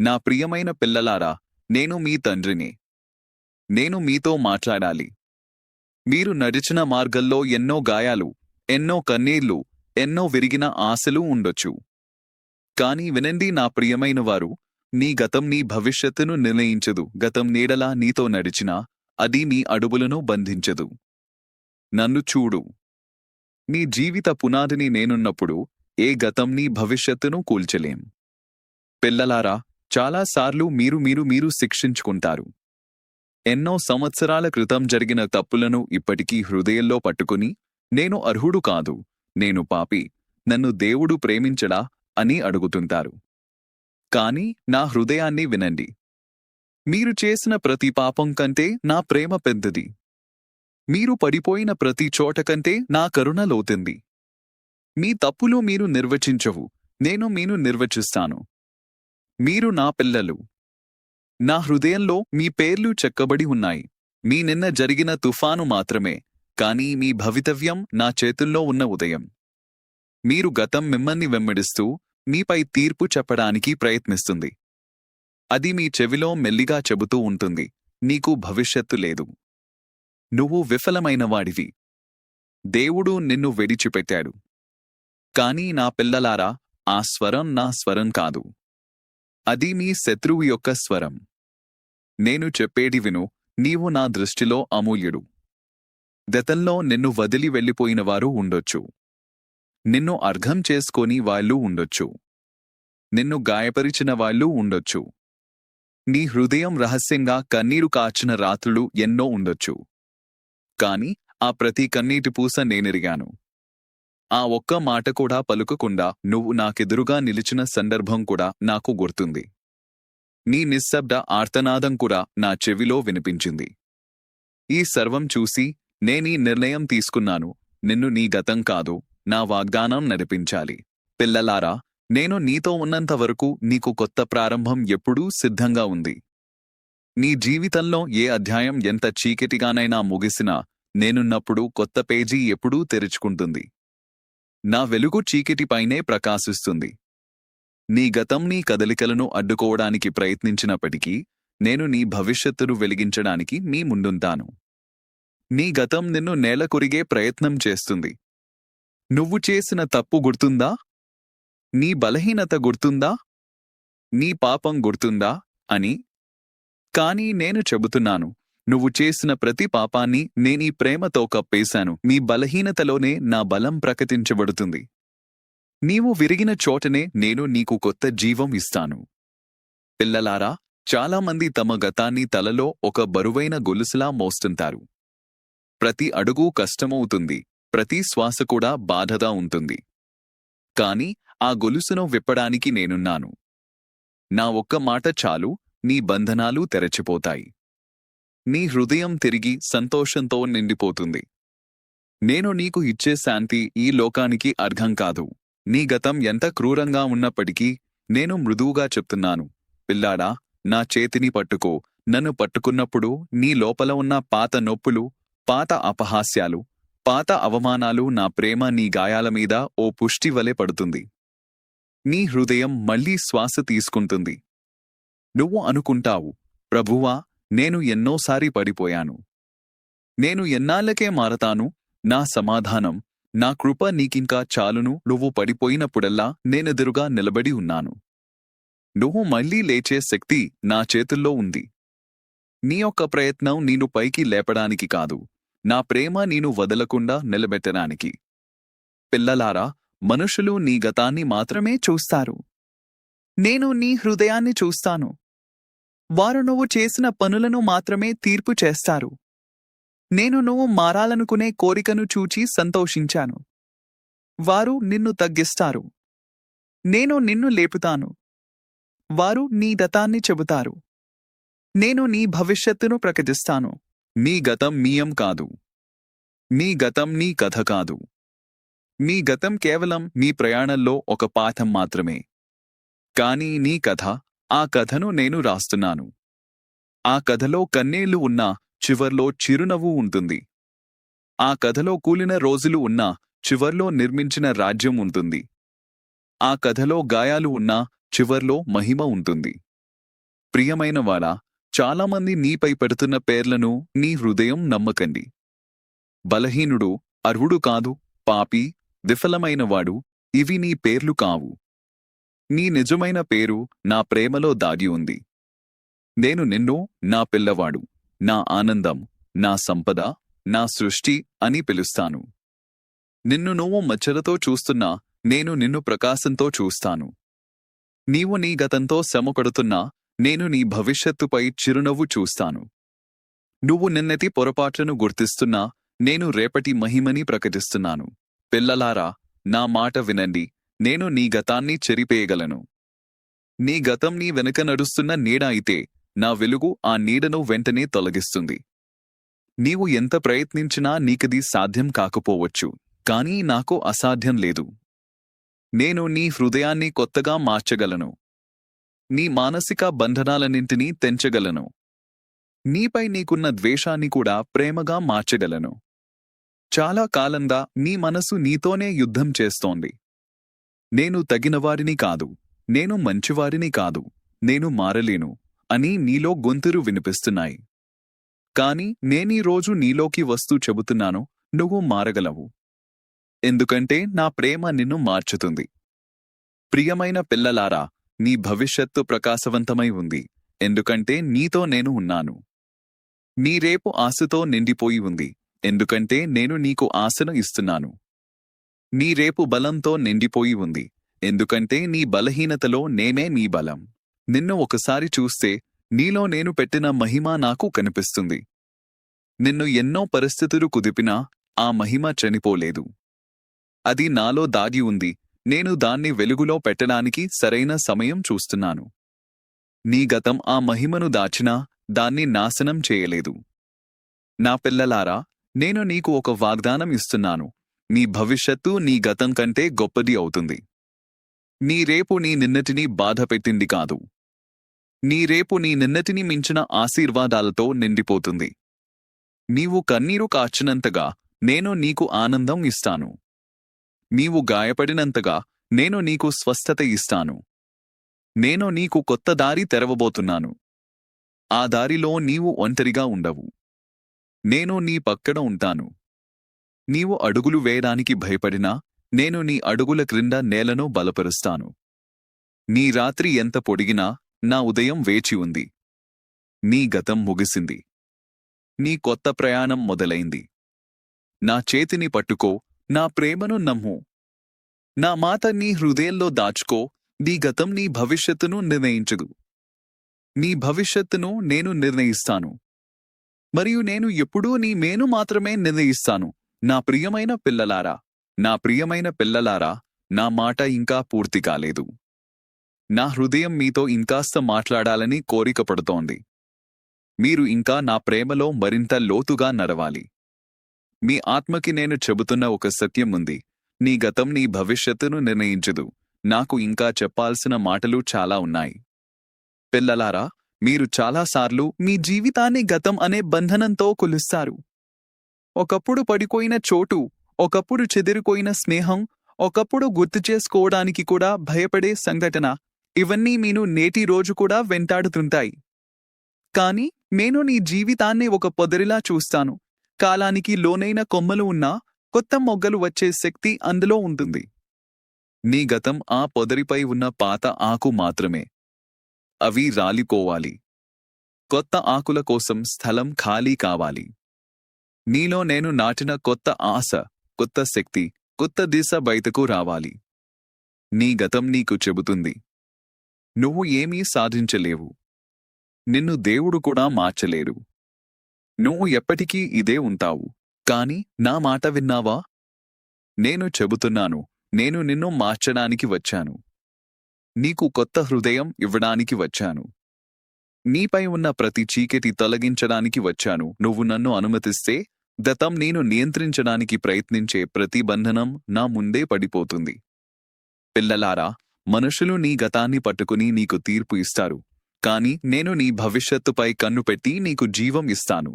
నా ప్రియమైన పిల్లలారా నేను మీ తండ్రిని. నేను మీతో మాట్లాడాలి. మీరు నడిచిన మార్గంలో ఎన్నో గాయాలు ఎన్నో కన్నీళ్ళు ఎన్నో విరిగిన ఆశలు ఉండొచ్చు. కాని వినండి నా ప్రియమైన వారు నీ గతం నీ భవిష్యత్తును నిర్ణయించదు. గతం నీడలా నీతో నడిచినా అది నీ అడుగులను బంధించదు. నన్ను చూడు. నీ జీవిత పునాదిని నేనున్నప్పుడు ఏ గతం నీ భవిష్యత్తును కూల్చలేం. పిల్లలారా చాలాసార్లు మీరు మీరు మీరు శిక్షించుకుంటారు. ఎన్నో సంవత్సరాల క్రితం జరిగిన తప్పులను ఇప్పటికీ హృదయంలో పట్టుకుని నేను అర్హుడు కాదు నేను పాపి నన్ను దేవుడు ప్రేమించడా అని అడుగుతుంటారు. కాని నా హృదయాన్ని వినండి. మీరు చేసిన ప్రతి పాపం కంటే నా ప్రేమ పెద్దది. మీరు పడిపోయిన ప్రతి చోట కంటే నా కరుణ లోతుంది. మీ తప్పులు మీరు నిర్వచించవు నేను మీను నిర్వచిస్తాను. మీరు నా పిల్లలు. నా హృదయంలో మీ పేర్లు చెక్కబడి ఉన్నాయి. మీ నిన్న జరిగిన తుఫాను మాత్రమే కానీ మీ భవితవ్యం నా చేతుల్లో ఉన్న ఉదయం. మీరు గతం మిమ్మల్ని వెంబడిస్తూ మీపై తీర్పు చెప్పడానికి ప్రయత్నిస్తుంది. అది మీ చెవిలో మెల్లిగా చెబుతూ ఉంటుంది. నీకు భవిష్యత్తు లేదు. నువ్వు విఫలమైన వాడివి. దేవుడు నిన్ను విడిచిపెట్టాడు. కానీ నా పిల్లలారా ఆ స్వరం నా స్వరం కాదు. అది మీ శత్రువు యొక్క స్వరం. నేను చెప్పేది విను నీవు నా దృష్టిలో అమూల్యుడు. గతంలో నిన్ను వదిలి వెళ్ళిపోయినవారు ఉండొచ్చు. నిన్ను అర్ఘం చేసుకొని వాళ్ళు ఉండొచ్చు. నిన్ను గాయపరిచిన వాళ్ళు ఉండొచ్చు. నీ హృదయం రహస్యంగా కన్నీరు కాచిన రాత్రులు ఎన్నో ఉండొచ్చు. కాని ఆ ప్రతి కన్నీటి పూస నేనెరిగాను. ఆ ఒక్క మాట కూడా పలుకకుండా నువ్వు నాకెదురుగా నిలిచిన సందర్భం కూడా నాకు గుర్తుంది. నీ నిశ్శబ్ద ఆర్తనాదం కూడా నా చెవిలో వినిపించింది. ఈ సర్వం చూసి నేనీ నిర్ణయం తీసుకున్నాను. నిన్ను నీ గతం కాదు నా వాగ్దానం నడిపించాలి. పిల్లలారా నేను నీతో ఉన్నంత వరకు నీకు కొత్త ప్రారంభం ఎప్పుడూ సిద్ధంగా ఉంది. నీ జీవితంలో ఏ అధ్యాయం ఎంత చీకటిగానైనా ముగిసినా నేనున్నప్పుడు కొత్త పేజీ ఎప్పుడూ తెరుచుకుంటుంది. నా వెలుగు చీకటిపైనే ప్రకాశిస్తుంది. నీ గతం నీ కదలికలను అడ్డుకోవడానికి ప్రయత్నించినప్పటికీ నేను నీ భవిష్యత్తును వెలిగించడానికి మీ ముందుంటాను. నీ గతం నిన్ను నేల కొరిగే ప్రయత్నం చేస్తుంది. నువ్వు చేసిన తప్పు గుర్తుందా? నీ బలహీనత గుర్తుందా? నీ పాపం గుర్తుందా? అని. కాని నేను చెబుతున్నాను నువ్వు చేసిన ప్రతి పాపాన్ని నేనీ ప్రేమతో కప్పేశాను. నీ బలహీనతలోనే నా బలం ప్రకటించబడుతుంది. నీవు విరిగిన చోటనే నేను నీకు కొత్త జీవం ఇస్తాను. పిల్లలారా చాలామంది తమ గతాన్ని తలలో ఒక బరువైన గొలుసులా మోస్తుంటారు. ప్రతి అడుగు కష్టమవుతుంది ప్రతి శ్వాస కూడా బాధగా ఉంటుంది. కాని ఆ గొలుసును విప్పడానికి నేనున్నాను. నా ఒక్క మాట చాలు నీ బంధనాలు తెరచిపోతాయి. నీ హృదయం తిరిగి సంతోషంతో నిండిపోతుంది. నేను నీకు ఇచ్చే శాంతి ఈ లోకానికి అర్ఘం కాదు. నీ గతం ఎంత క్రూరంగా ఉన్నప్పటికీ నేను మృదువుగా చెప్తున్నాను. పిల్లాడా నా చేతిని పట్టుకో. నన్ను పట్టుకున్నప్పుడు నీ లోపల ఉన్న పాత నొప్పులు పాత అపహాస్యాలు పాత అవమానాలు నా ప్రేమ నీ గాయాల మీద ఓ పుష్టి వలె పడుతుంది. నీ హృదయం మళ్ళీ శ్వాస తీసుకుంటుంది. నువ్వు అనుకుంటావు ప్రభువా నేను ఎన్నోసారి పడిపోయాను. నేను ఎన్నాళ్ళకే మారతాను? నా సమాధానం నా కృప నీకింకా చాలును. నువ్వు పడిపోయినప్పుడల్లా నేనెదురుగా నిలబడి ఉన్నాను. నువ్వు మళ్ళీ లేచే శక్తి నా చేతుల్లో ఉంది. నీ యొక్క ప్రయత్నం నేను పైకి లేపడానికి కాదు. నా ప్రేమ నేను వదలకుండా నిలబెట్టడానికి. పిల్లలారా మనుషులు నీ గతాన్ని మాత్రమే చూస్తారు. నేను నీ హృదయాన్ని చూస్తాను. వారు నువ్వు చేసిన పనులను మాత్రమే తీర్పు చేస్తారు. నేను నువ్వు మారాలనుకునే కోరికను చూచి సంతోషించాను. వారు నిన్ను తగ్గిస్తారు. నేను నిన్ను లేపుతాను. వారు నీ గతాన్ని చెబుతారు. నేను నీ భవిష్యత్తును ప్రకటిస్తాను. నీ గతం మీయం కాదు. నీ గతం నీ కథ కాదు. నీ గతం కేవలం నీ ప్రయాణంలో ఒక పాఠం మాత్రమే. కానీ నీ కథ ఆ కథను నేను రాస్తున్నాను. ఆ కథలో కన్నీళ్ళు ఉన్నా చివర్లో చిరునవ్వు ఉంటుంది. ఆ కథలో కూలిన రోజులు ఉన్నా చివర్లో నిర్మించిన రాజ్యం ఉంటుంది. ఆ కథలో గాయాలు ఉన్నా చివర్లో మహిమ ఉంటుంది. ప్రియమైన వాళ్ళ చాలామంది నీపై పెడుతున్న పేర్లను నీ హృదయం నమ్మకండి. బలహీనుడు అర్హుడు కాదు పాపి విఫలమైనవాడు ఇవి నీ పేర్లు కావు. నీ నిజమైన పేరు నా ప్రేమలో దాగి ఉంది. నేను నిన్ను నా పిల్లవాడు నా ఆనందం నా సంపద నా సృష్టి అని పిలుస్తాను. నిన్ను నువ్వు మచ్చలతో చూస్తున్నా నేను నిన్ను ప్రకాశంతో చూస్తాను. నీవు నీ గతంతో శ్రమకొడుతున్నా నేను నీ భవిష్యత్తుపై చిరునవ్వు చూస్తాను. నువ్వు నిన్నటి పొరపాట్లను గుర్తిస్తున్నా నేను రేపటి మహిమని ప్రకటిస్తున్నాను. పిల్లలారా నా మాట వినండి నేను నీ గతాన్ని చెరిపేయగలను. నీ గతం నీ వెనుక నడుస్తున్న నీడ అయితే నా వెలుగు ఆ నీడను వెంటనే తొలగిస్తుంది. నీవు ఎంత ప్రయత్నించినా నీకది సాధ్యం కాకపోవచ్చు కానీ నాకు అసాధ్యం లేదు. నేను నీ హృదయాన్ని కొత్తగా మార్చగలను. నీ మానసిక బంధనాలన్నింటినీ తెంచగలను. నీపై నీకున్న ద్వేషాన్ని కూడా ప్రేమగా మార్చగలను. చాలా కాలంగా నీ మనసు నీతోనే యుద్ధం చేస్తోంది. నేను తగినవారిని కాదు. నేను మంచివారిని కాదు. నేను మారలేను అని నీలో గొంతురు వినిపిస్తున్నాయి. కాని నేనీ రోజు నీలోకి వస్తూ చెబుతున్నాను నువ్వు మారగలవు. ఎందుకంటే నా ప్రేమ నిన్ను మార్చుతుంది. ప్రియమైన పిల్లలారా నీ భవిష్యత్తు ప్రకాశవంతమై ఉంది. ఎందుకంటే నీతో నేను ఉన్నాను. నీ రేపు ఆశతో నిండిపోయి ఉంది. ఎందుకంటే నేను నీకు ఆశను ఇస్తున్నాను. నీ రేపు బలంతో నిండిపోయి ఉంది. ఎందుకంటే నీ బలహీనతలో నేనే నీ బలం. నిన్ను ఒకసారి చూస్తే నీలో నేను పెట్టిన మహిమ నాకు కనిపిస్తుంది. నిన్ను ఎన్నో పరిస్థితులు కుదిపినా ఆ మహిమ చనిపోలేదు. అది నాలో దాగి ఉంది. నేను దాన్ని వెలుగులో పెట్టడానికి సరైన సమయం చూస్తున్నాను. నీ గతం ఆ మహిమను దాచినా దాన్ని నాశనం చేయలేదు. నా పిల్లలారా నేను నీకు ఒక వాగ్దానం ఇస్తున్నాను. నీ భవిష్యత్తు నీ గతం కంటే గొప్పది అవుతుంది. నీ రేపు నీ నిన్నటిని బాధపెట్టింది కాదు. నీ రేపు నీ నిన్నటిని మించిన ఆశీర్వాదాలతో నిండిపోతుంది. నీవు కన్నీరు కార్చినంతగా నేను నీకు ఆనందం ఇస్తాను. నీవు గాయపడినంతగా నేను నీకు స్వస్థత ఇస్తాను. నేను నీకు కొత్త దారి తెరవబోతున్నాను. ఆ దారిలో నీవు ఒంటరిగా ఉండవు. నేను నీ పక్కన ఉంటాను. నీవు అడుగులు వేయడానికి భయపడినా నేను నీ అడుగుల క్రింద నేలను బలపరుస్తాను. నీ రాత్రి ఎంత పొడిగినా నా ఉదయం వేచి ఉంది. నీ గతం ముగిసింది. నీ కొత్త ప్రయాణం మొదలైంది. నా చేతిని పట్టుకో నా ప్రేమను నమ్ము. నా మాట నీ హృదయంలో దాచుకో నీ గతం నీ భవిష్యత్తును నిర్ణయించదు. నీ భవిష్యత్తును నేను నిర్ణయిస్తాను. మరియు నేను ఎప్పుడూ నీ మేను మాత్రమే నిర్ణయిస్తాను. నా ప్రియమైన పిల్లలారా నా ప్రియమైన పిల్లలారా నా మాట ఇంకా పూర్తి కాలేదు. నా హృదయం మీతో ఇంకాస్త మాట్లాడాలని కోరిక పడుతోంది. మీరు ఇంకా నా ప్రేమలో మరింత లోతుగా నడవాలి. మీ ఆత్మకి నేను చెబుతున్న ఒక సత్యం ఉంది. నీ గతం నీ భవిష్యత్తును నిర్ణయించదు. నాకు ఇంకా చెప్పాల్సిన మాటలు చాలా ఉన్నాయి. పిల్లలారా మీరు చాలాసార్లు మీ జీవితాన్ని గతం అనే బంధనంతో కొలుస్తారు. ఒకప్పుడు పడిపోయిన చోటు ఒకప్పుడు చెదిరిపోయిన స్నేహం ఒకప్పుడు గుర్తు చేసుకోవడానికి కూడా భయపడే సంఘటన ఇవన్నీ మీను నేటి రోజు కూడా వెంటాడుతుంటాయి. కాని నేను నీ జీవితాన్ని ఒక పొదరిలా చూస్తాను. కాలానికి లోనైన కొమ్మలు ఉన్నా కొత్త మొగ్గలు వచ్చే శక్తి అందులో ఉంటుంది. నీ గతం ఆ పొదరిపై ఉన్న పాత ఆకు మాత్రమే. అవి రాలిపోవాలి. కొత్త ఆకుల కోసం స్థలం ఖాళీ కావాలి. నీలో నేను నాటిన కొత్త ఆశ కొత్త శక్తి కొత్త దిశ బయటకు రావాలి. నీ గతం నీకు చెబుతుంది. నువ్వు ఏమీ సాధించలేవు. నిన్ను దేవుడు కూడా మార్చలేరు నువ్వు ఎప్పటికీ ఇదే ఉంటావు. కాని నా మాట విన్నావా? నేను చెబుతున్నాను నేను నిన్ను మార్చడానికి వచ్చాను. నీకు కొత్త హృదయం ఇవ్వడానికి వచ్చాను. నీపై ఉన్న ప్రతి చీకటి తొలగించడానికి వచ్చాను. నువ్వు నన్ను అనుమతిస్తే గతం నేను నియంత్రించడానికి ప్రయత్నించే ప్రతి బంధనం నా ముందే పడిపోతుంది. పిల్లలారా మనుషులు నీ గతాన్ని పట్టుకుని నీకు తీర్పు ఇస్తారు. కాని నేను నీ భవిష్యత్తుపై కన్ను పెట్టి నీకు జీవం ఇస్తాను.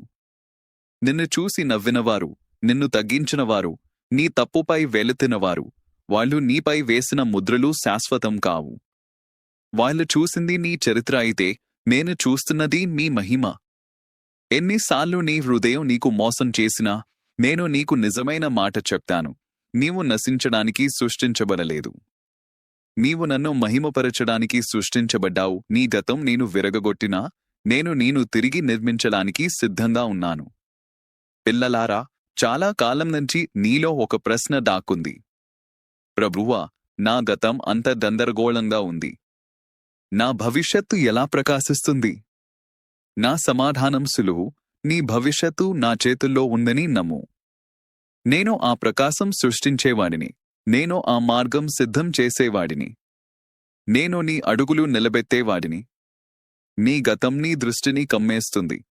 నిన్ను చూసి నవ్వినవారు నిన్ను తగ్గించినవారు నీ తప్పుపై వెలుతినవారు వాళ్ళు నీపై వేసిన ముద్రలు శాశ్వతం కావు. వాళ్ళు చూసింది నీ చరిత్ర అయితే నేను చూస్తున్నది మీ మహిమ. ఎన్నిసార్లు నీ హృదయం నీకు మోసం చేసినా నేను నీకు నిజమైన మాట చెప్తాను. నీవు నశించడానికి సృష్టించబడలేదు. నీవు నన్ను మహిమపరచడానికి సృష్టించబడ్డావు. నీ గతం నేను విరగగొట్టినా నేను నేను తిరిగి నిర్మించడానికి సిద్ధంగా ఉన్నాను. పిల్లలారా చాలా కాలం నుంచి నీలో ఒక ప్రశ్న దాక్కుంది. ప్రభువా నా గతం అంత గందరగోళంగా ఉంది. నా భవిష్యత్తు ఎలా ప్రకాశిస్తుంది? నా సమాధానం సులువు నీ భవిష్యత్తు నా చేతుల్లో ఉందని నమ్ము. నేను ఆ ప్రకాశం సృష్టించేవాడిని నేను ఆ మార్గం సిద్ధం చేసేవాడిని. నేను నీ అడుగులు నిలబెత్తేవాడిని. నీ గతం నీ దృష్టిని కమ్మేస్తుంది.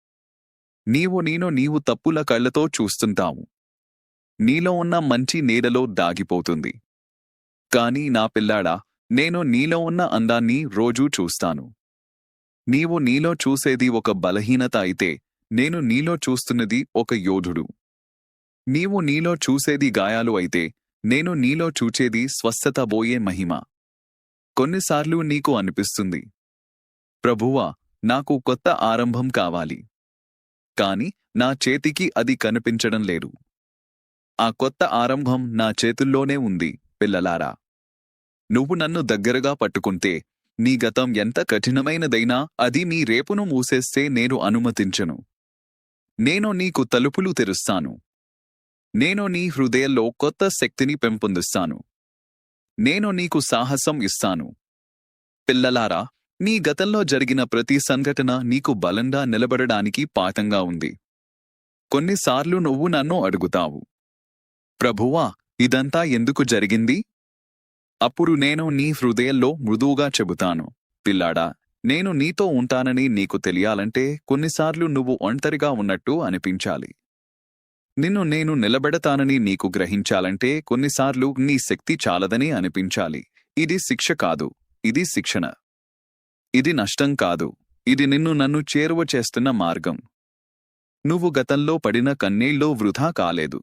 నీవు నేను నీవు తప్పుల కళ్ళతో చూస్తుంటావు. నీలో ఉన్న మంచి నీడలో దాగిపోతుంది. కాని నా పిల్లాడా నేను నీలో ఉన్న అందాన్ని రోజూ చూస్తాను. నీవు నీలో చూసేది ఒక బలహీనత అయితే నేను నీలో చూస్తున్నది ఒక యోధుడు. నీవు నీలో చూసేది గాయాలు అయితే నేను నీలో చూచేది స్వస్థత బోయే మహిమ. కొన్నిసార్లు నీకు అనిపిస్తుంది. ప్రభువా నాకు కొత్త ఆరంభం కావాలి. కాని నా చేతికి అది కనిపించడం లేదు. ఆ కొత్త ఆరంభం నా చేతుల్లోనే ఉంది పిల్లలారా. నువ్వు నన్ను దగ్గరగా పట్టుకుంటే నీ గతం ఎంత కఠినమైనదైనా అది మీ రేపును మూసేస్తే నేను అనుమతించను. నేను నీకు తలుపులు తెరుస్తాను. నేను నీ హృదయంలో కొత్త శక్తిని పెంపొందిస్తాను. నేను నీకు సాహసం ఇస్తాను. పిల్లలారా నీ గతంలో జరిగిన ప్రతి సంఘటన నీకు బలంగా నిలబడడానికి పాఠంగా ఉంది. కొన్నిసార్లు నువ్వు నన్ను అడుగుతావు. ప్రభువా ఇదంతా ఎందుకు జరిగింది? అప్పుడు నేను నీ హృదయంలో మృదువుగా చెబుతాను. పిల్లాడా నేను నీతో ఉంటానని నీకు తెలియాలంటే కొన్నిసార్లు నువ్వు ఒంటరిగా ఉన్నట్టు అనిపించాలి. నిన్ను నేను నిలబెడతానని నీకు గ్రహించాలంటే కొన్నిసార్లు నీ శక్తి చాలదని అనిపించాలి. ఇది శిక్ష కాదు ఇది శిక్షణ. ఇది నష్టం కాదు ఇది నిన్ను నన్ను చేరువ చేస్తున్న మార్గం. నువ్వు గతంలో పడిన కన్నీళ్ళో వృధా కాలేదు.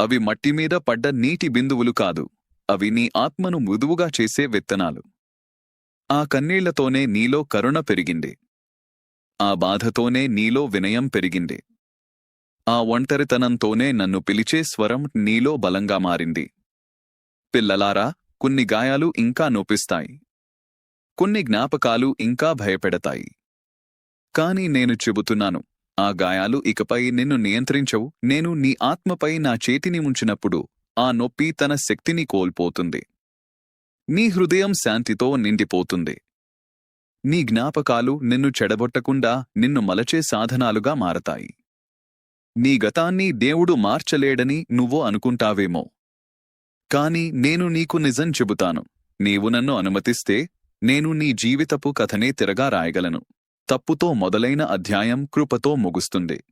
అవి మట్టిమీద పడ్డ నీటి బిందువులు కాదు. అవి నీ ఆత్మను మృదువుగా చేసే విత్తనాలు. ఆ కన్నీళ్ళతోనే నీలో కరుణ పెరిగింది. ఆ బాధతోనే నీలో వినయం పెరిగింది. ఆ ఒంటరితనంతోనే నన్ను పిలిచే స్వరం నీలో బలంగా మారింది. పిల్లలారా కొన్ని గాయాలు ఇంకా నొప్పిస్తాయి. కొన్ని జ్ఞాపకాలు ఇంకా భయపెడతాయి. కాని నేను చెబుతున్నాను ఆ గాయాలు ఇకపై నిన్ను నియంత్రించవు నేను నీ ఆత్మపై నా చేతిని ఉంచినప్పుడు ఆ నొప్పి తన శక్తిని కోల్పోతుంది. నీ హృదయం శాంతితో నిండిపోతుంది. నీ జ్ఞాపకాలు నిన్ను చెడగొట్టకుండా నిన్ను మలచే సాధనాలుగా మారతాయి. నీ గతాన్ని దేవుడు మార్చలేడని నువ్వు అనుకుంటావేమో. కాని నేను నీకు నిజం చెబుతాను. నీవు నన్ను అనుమతిస్తే నేను నీ జీవితపు కథనే తిరగా రాయగలను. తప్పుతో మొదలైన అధ్యాయం కృపతో ముగుస్తుంది.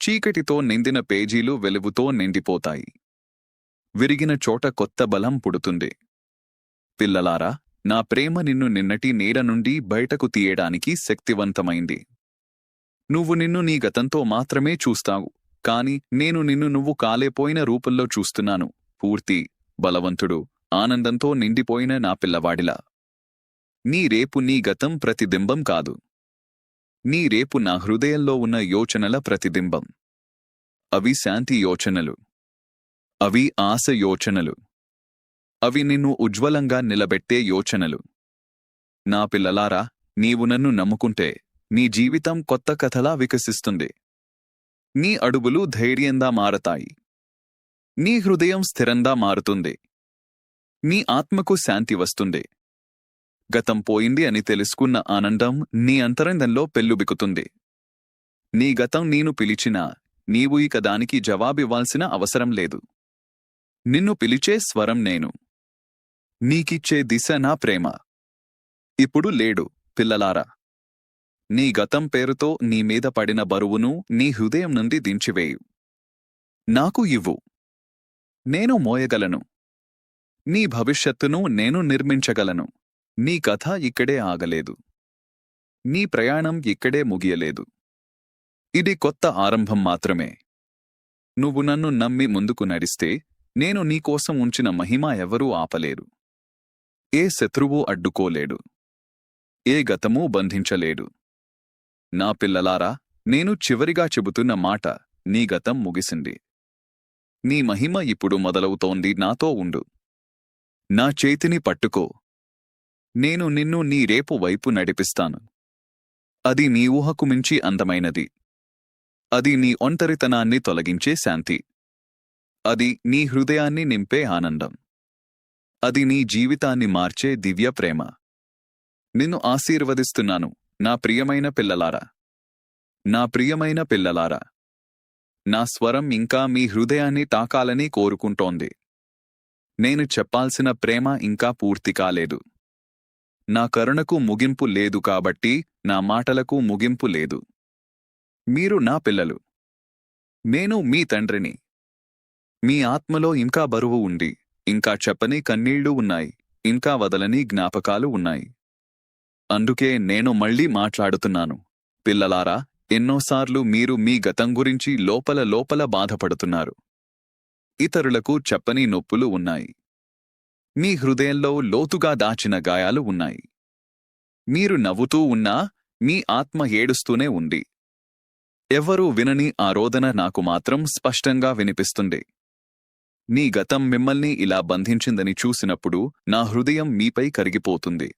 చీకటితో నిందిన పేజీలు వెలుగుతో నిండిపోతాయి. విరిగిన చోట కొత్త బలం పుడుతుంది. పిల్లలారా నా ప్రేమ నిన్ను నిన్నటి నీడ నుండి బయటకు తీయడానికి శక్తివంతమైంది. నువ్వు నిన్ను నీ గతంతో మాత్రమే చూస్తావు కాని నేను నిన్ను నువ్వు కాలేపోయిన రూపంలో చూస్తున్నాను. పూర్తి బలవంతుడు ఆనందంతో నిండిపోయిన నా పిల్లవాడిలా. నీ రేపు నీ గతం ప్రతిబింబం కాదు. నీ రేపు నా హృదయంలో ఉన్న యోచనల ప్రతిబింబం. అవి శాంతి యోచనలు. అవి ఆశ యోచనలు. అవి నిన్ను ఉజ్వలంగా నిలబెట్టే యోచనలు. నా పిల్లలారా నీవు నన్ను నమ్ముకుంటే నీ జీవితం కొత్త కథలా వికసిస్తుంది. నీ అడుగులు ధైర్యంగా మారతాయి. నీ హృదయం స్థిరంగా మారుతుంది. నీ ఆత్మకు శాంతి వస్తుంది. గతం పోయింది అని తెలుసుకున్న ఆనందం నీ అంతరంగంలో పెల్లుబికుతుంది నీ గతం నేను పిలిచినా నీవు ఇక దానికి జవాబివ్వాల్సిన అవసరం లేదు. నిన్ను పిలిచే స్వరం నేను. నీకిచ్చే దిశ నా ప్రేమ. ఇప్పుడు లేడు పిల్లలారా. నీ గతం పేరుతో నీ మీద పడిన బరువును నీ హృదయం నుండి దించివేయు. నాకు ఇవ్వు. నేను మోయగలను. నీ భవిష్యత్తును నేను నిర్మించగలను. నీ కథ ఇక్కడే ఆగలేదు. నీ ప్రయాణం ఇక్కడే ముగియలేదు. ఇది కొత్త ఆరంభం మాత్రమే. నువ్వు నన్ను నమ్మి ముందుకు నడిస్తే నేను నీకోసం ఉంచిన మహిమ ఎవరూ ఆపలేరు. ఏ శత్రువు అడ్డుకోలేడు. ఏ గతమూ బంధించలేడు. నా పిల్లలారా నేను చివరిగా చెబుతున్న మాట నీ గతం ముగిసింది. నీ మహిమ ఇప్పుడు మొదలవుతోంది నాతో ఉండు. నా చేతిని పట్టుకో. నేను నిన్ను నీ రేపు వైపు నడిపిస్తాను. అది నీ ఊహకు మించి అందమైనది. అది నీ ఒంటరితనాన్ని తొలగించే శాంతి. అది నీ హృదయాన్ని నింపే ఆనందం. అది నీ జీవితాన్ని మార్చే దివ్య ప్రేమ. నిన్ను ఆశీర్వదిస్తున్నాను నా ప్రియమైన పిల్లలారా. నా ప్రియమైన పిల్లలారా. నా స్వరం ఇంకా మీ హృదయాన్ని తాకాలని కోరుకుంటోంది. నేను చెప్పాల్సిన ప్రేమ ఇంకా పూర్తి కాలేదు. నా కరుణకు ముగింపు లేదు కాబట్టి నా మాటలకు ముగింపు లేదు. మీరు నా పిల్లలు. నేను మీ తండ్రిని. మీ ఆత్మలో ఇంకా బరువు ఉంది. ఇంకా చెప్పని కన్నీళ్ళు ఉన్నాయి. ఇంకా వదలని జ్ఞాపకాలు ఉన్నాయి. అందుకే నేను మళ్ళీ మాట్లాడుతున్నాను. పిల్లలారా ఎన్నోసార్లు మీరు మీ గతం గురించి లోపల లోపల బాధపడుతున్నారు. ఇతరులకు చెప్పని నొప్పులు ఉన్నాయి. మీ హృదయంలో లోతుగా దాచిన గాయాలు ఉన్నాయి. మీరు నవ్వుతూ ఉన్నా మీ ఆత్మ ఏడుస్తూనే ఉంది. ఎవ్వరూ వినని ఆ రోదన నాకు మాత్రం స్పష్టంగా వినిపిస్తుంది. నీ గతం మిమ్మల్ని ఇలా బంధించిందని చూసినప్పుడు నా హృదయం మీపై కరిగిపోతుంది.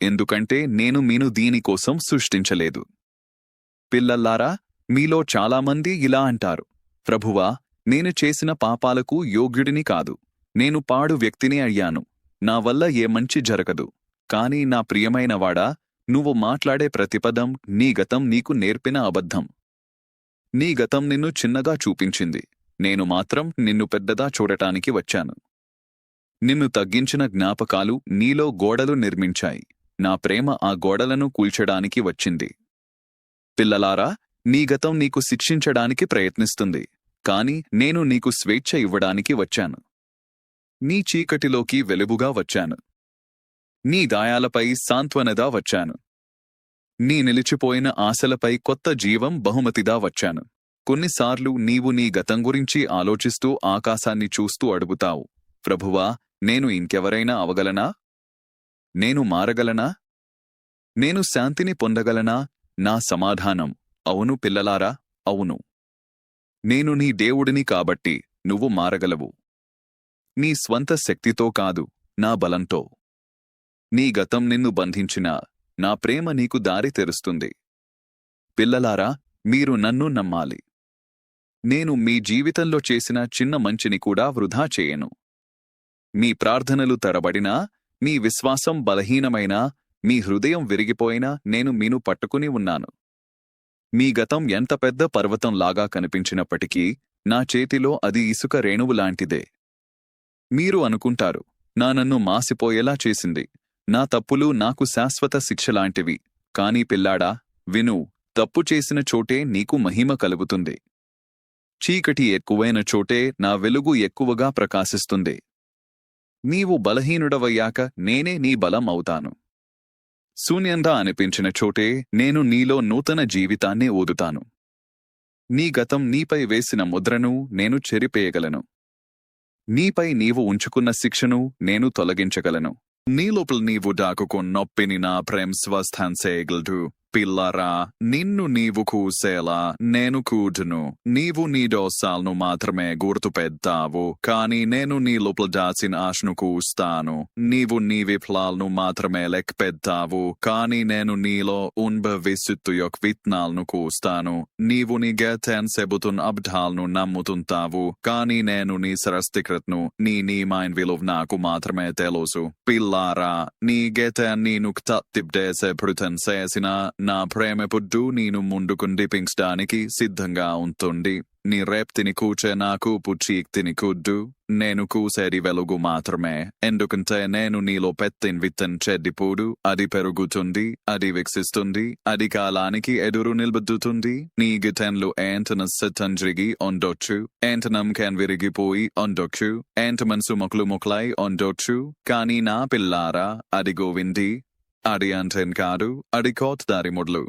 ఎందుకంటే నేను మీను దీనికోసం సృష్టించలేదు. పిల్లల్లారా మీలో చాలామంది ఇలా అంటారు. ప్రభువా నేను చేసిన పాపాలకు యోగ్యుడిని కాదు. నేను పాడు వ్యక్తిని అయ్యాను. నా వల్ల ఏ మంచి జరగదు. కాని నా ప్రియమైనవాడా నువ్వు మాట్లాడే ప్రతిపదం నీ గతం నీకు నేర్పిన అబద్ధం. నీ గతం నిన్ను చిన్నగా చూపించింది. నేను మాత్రం నిన్ను పెద్దదా చూడటానికి వచ్చాను. నిన్ను తగ్గించిన జ్ఞాపకాలు నీలో గోడలు నిర్మించాయి. నా ప్రేమ ఆ గోడలను కూల్చడానికి వచ్చింది. పిల్లలారా నీ గతం నీకు శిక్షించడానికి ప్రయత్నిస్తుంది. కాని నేను నీకు స్వేచ్ఛ ఇవ్వడానికి వచ్చాను. నీ చీకటిలోకి వెలుగుగా వచ్చాను. నీ దాయాలపై సాంత్వనదా వచ్చాను. నీ నిలిచిపోయిన ఆశలపై కొత్త జీవం బహుమతిదా వచ్చాను. కొన్నిసార్లు నీవు నీ గతం గురించి ఆలోచిస్తూ ఆకాశాన్ని చూస్తూ అడుగుతావు. ప్రభువా నేను ఇంకెవరైనా అవగలనా? నేను మారగలనా? నేను శాంతిని పొందగలనా? నా సమాధానం. అవును పిల్లలారా అవును. నేను నీ దేవుడిని కాబట్టి నువ్వు మారగలవు. నీ స్వంత శక్తితో కాదు నా బలంతో. నీ గతం నిన్ను బంధించినా నా ప్రేమ నీకు దారి తెరుస్తుంది. పిల్లలారా మీరు నన్ను నమ్మాలి. నేను మీ జీవితంలో చేసిన చిన్న మంచిని కూడా వృధా చేయను. మీ ప్రార్థనలు తరబడినా మీ విశ్వాసం బలహీనమైనా మీ హృదయం విరిగిపోయినా నేను మీను పట్టుకుని ఉన్నాను. మీ గతం ఎంత పెద్ద పర్వతంలాగా కనిపించినప్పటికీ నా చేతిలో అది ఇసుక రేణువు లాంటిదే. మీరు అనుకుంటారు నా నన్ను మాసిపోయేలా చేసింది. నా తప్పులు నాకు శాశ్వత శిక్షలాంటివి కాని పిల్లాడా విను తప్పు చేసిన చోటే నీకు మహిమ కలుగుతుంది. చీకటి ఎక్కువైన చోటే నా వెలుగు ఎక్కువగా ప్రకాశిస్తుంది. నీవు బలహీనుడవయ్యాక నేనే నీ బలం అవుతాను. శూన్యంగా అనిపించిన చోటే నేను నీలో నూతన జీవితాన్ని ఊదుతాను. నీ గతం నీపై వేసిన ముద్రను నేను చెరిపేయగలను. నీపై నీవు ఉంచుకున్న శిక్షను నేను తొలగించగలను. నీ లోపల నీవు దాక్కున్న నొప్పిని నా ప్రేమ్ స్వస్థాన్ చేయగలదు పిల్లరా నిన్ను నీవు కూసేలా నేను కూడును. నీవు నీ దోసాలను మాత్రమే గుర్తుపెద్దావు కాని నేను నీ లోపల దాచిన ఆశను కూస్తాను. నీవు నీ విఫలాలను మాత్రమే లెక్కపెద్దావు కాని నేను నీలో ఉన్భవిస్తుత్తు యొక్క విత్నాలను కూస్తాను. నీవు నీ గెతన్ సెబుతున్ అబ్ధాలను నమ్ముతుంటావు కాని నేను నీ సరస్తికృత్ను నీ నీమైన విలువ నాకు మాత్రమే తెలుసు. పిల్లారా నీ గెతన్ నేను తప్తిబ్డేసే పృతన్ చేసిన నా ప్రేమ పొడ్డు నేను ముందుకు డిపించడానికి సిద్ధంగా ఉంటుంది నీ రేప్తిని కూచే నాకు పుచ్చీక్తిని కుడ్డు. నేను కూసేది వెలుగు మాత్రమే. ఎందుకంటే నేను నీలో పెత్తిన్ విత్తన్ చెడ్డిపోడు. అది పెరుగుతుంది అది వికసిస్తుంది అది కాలానికి ఎదురు నిలబెద్దుతుంది. నీ గిటెన్లు ఏంటన సిద్ధంజిగి ఉండొచ్చు. ఏంటనం కెన్ విరిగిపోయి ఉండొచ్చు. ఏంట మనసు మొక్కలు మొక్కలై ఉండొచ్చు. కానీ నా పిల్లారా అది గోవింది. అడి అంటేన్ కాదు అడి కోత దారి మొదలు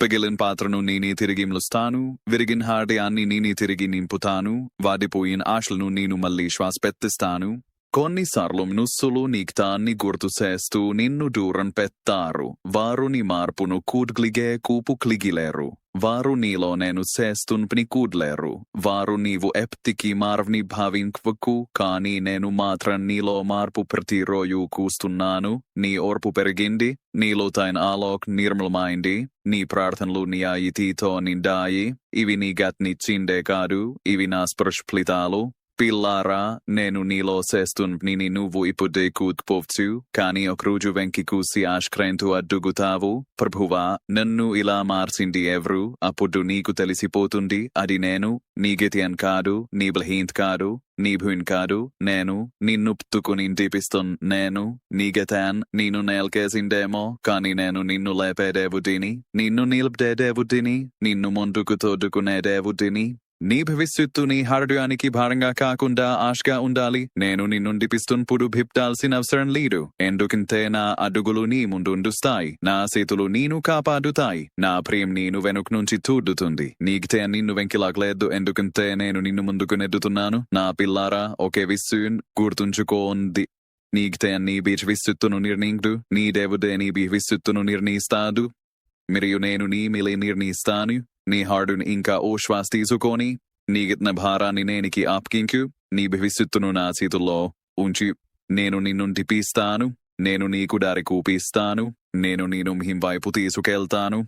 పిగిలిన పాత్రను నేనే తిరిగి మ్లుస్తాను విరిగిన హార్డియాన్ని నేనే తిరిగి నింపుతాను వాడిపోయిన ఆశలను నేను మళ్ళీ శ్వాస పెట్టిస్తాను కొన్నిసార్లు మనుస్సులు నీక్తాన్ని గుర్తు చేస్తూ నిన్ను దూరం పెట్టారు వారు నీ మార్పును కూడ్లిగే కూపు క్లిగిలేరు వారు నీలో నేను చేస్తున్పని కూడ్లేరు. వారు నీవు ఎప్తికి మార్వ్ని భావింక్వకు కానీ నేను మాత్రం నీలో మార్పు ప్రతిరోజు కూస్తున్నాను. నీ ఓర్పు పెరిగింది నీలో తైన ఆలోక్ నిర్మలమైంది నీ ప్రార్థనలు నియాయితీతో నిండాయి. ఇవి నీ గత్నిచ్చిందే కాదు ఇవి నా స్పృష్ఫలితాలు. పిల్లారా నేను నీలో చేస్తున్నని నువ్వు ఇప్పుడే కూత్పోవచ్చు కాని ఒక రోజు వెంకి కూసి ఆశ్రయంతో అడ్డుగుతావు. ప్రభువా నన్ను ఇలా మార్చింది ఎవరు? అప్పుడు నీకు తెలిసిపోతుంది అది నేను నీ గతియన్ కాదు నీ బలహీన్ కాదు నీ భూన్ కాదు నేను నిన్ను పుట్టుకుని దీపిస్తున్ నేను నీ గతాన్ నిన్ను నేల్కేసిందేమో కానీ నేను నిన్ను లేపే దేవుడిని నిన్ను నిలిపే దేవుడిని నిన్ను ముందుకు తోడుకునే దేవుడిని నీ భవిష్యత్తు నీ హృదయానికి భారంగా కాకుండా ఆశగా ఉండాలి. నేను నీ నుండి భిప్టాల్సిన అవసరం లేదు. ఎందుకంటే నా అడుగులు నీ ముందుండుస్తాయి. నా చేతులు నేను కాపాడుతాయి. నా ప్రేమ నేను వెనుక నుంచి తూడుతుంది నీకితే నిన్ను వెంకిలాగలేదు. ఎందుకంటే నేను నిన్ను ముందుకు నెద్దుతున్నాను. నా పిల్లారా ఒకే విస్సున్ గుర్తుంచుకోంది. నీకితే నీ భవిష్యత్తును నిర్ణయించు. నీ దేవుడే నీ భవిష్యత్తును నిర్ణయిస్తాడు. మరియు నేను నీ మిలి ఇస్తాను నీ హార్డుని ఇంకా ఓ శ్వాస తీసుకొని నీగిన భారాన్ని నేనికి ఆప్కింకు నీ భవిష్యత్తును నా చేతుల్లో ఉంచి. నేను నిన్ను తిప్పిస్తాను నేను నీకు దారి కూపిస్తాను నేను నేను మీ వైపు తీసుకెళ్తాను.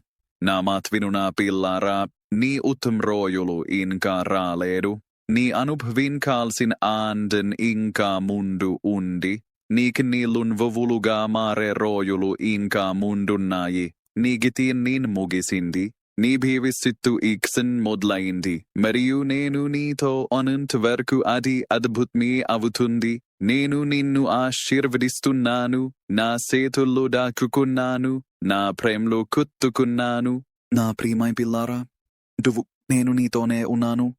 నా మాత్విను నా పిల్లారా నీ ఉత్తమ రోజులు ఇంకా రాలేరు. నీ అనుభవించాల్సిన ఆందన్ ఇంకా ముందు ఉంది నీకు నీళ్ళున్వవులుగా మారే రోజులు ఇంకా ముందున్నాయి నీ గితి నేను ముగిసింది నీ భవిష్యత్తు ఈక్సన్ మొదలైంది. మరియు నేను నీతో అనంత వరకు అది అద్భుతమే అవుతుంది. నేను నిన్ను ఆశీర్వదిస్తున్నాను నా సేతుల్లో దాక్కున్నాను నా ప్రేమలో కుత్తుకున్నాను. నా ప్రియమై పిల్లారా నువ్వు నేను నీతోనే ఉన్నాను.